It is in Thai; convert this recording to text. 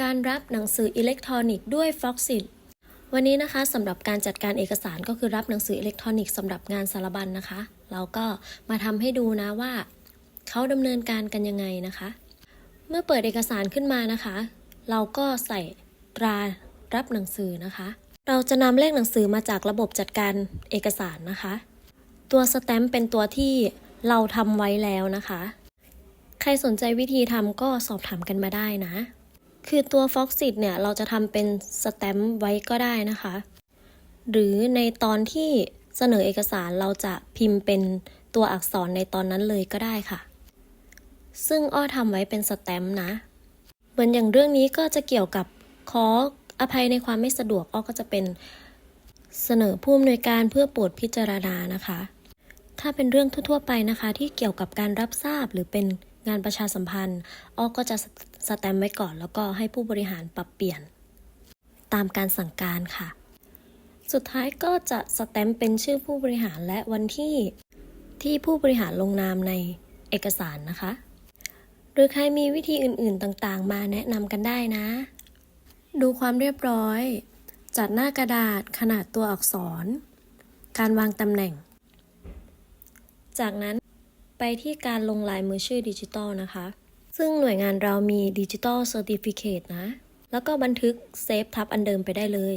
การรับหนังสืออิเล็กทรอนิกส์ด้วย f o x i t วันนี้นะคะสำหรับการจัดการเอกสารก็คือรับหนังสืออิเล็กทรอนิกส์สำหรับงานสารบัญนะคะ เราก็มาทำให้ดูนะว่าเขาดำเนินการกันยังไงนะคะ เมื่อเปิดเอกสารขึ้นมานะคะ เราก็ใส่ตรารับหนังสือนะคะ เราจะนำเลขหนังสือมาจากระบบจัดการเอกสารนะคะ ตัวสแตมป์เป็นตัวที่เราทำไว้แล้วนะคะ ใครสนใจวิธีทำก็สอบถามกันมาได้นะ คือตัว f o x i t เนี่ยเราจะทำเป็นสแตมป์ไว้ก็ได้นะคะ หรือในตอนที่เสนอเอกสารเราจะพิมพ์เป็นตัวอักษรในตอนนั้นเลยก็ได้ค่ะ ซึ่งอ้อทำไว้เป็นสแตมป์นะ เหมือนอย่างเรื่องนี้ก็จะเกี่ยวกับขออภัยในความไม่สะดวกอ้อก็จะเป็นเสนอผู้อำนวยการเพื่อโปรดพิจารณานะคะ ถ้าเป็นเรื่องทั่วๆไปนะคะ ที่เกี่ยวกับการรับทราบหรือเป็นงานประชาสัมพันธ์อ้อก็จะ สแตมไว้ก่อนแล้วก็ให้ผู้บริหารปรับเปลี่ยน ตามการสั่งการค่ะ สุดท้ายก็จะสแตมเป็นชื่อผู้บริหารและวันที่ที่ผู้บริหารลงนามในเอกสารนะคะ หรือใครมีวิธีอื่นๆต่างๆ มาแนะนำกันได้นะ ดูความเรียบร้อย จัดหน้ากระดาษขนาดตัวอักษร การวางตำแหน่ง จากนั้นไปที่การลงลายมือชื่อดิจิตอลนะคะ ซึ่งหน่วยงานเรามีดิจิตอลเซอร์ติฟิเคตนะ แล้วก็บันทึกเซฟทับอันเดิมไปได้เลย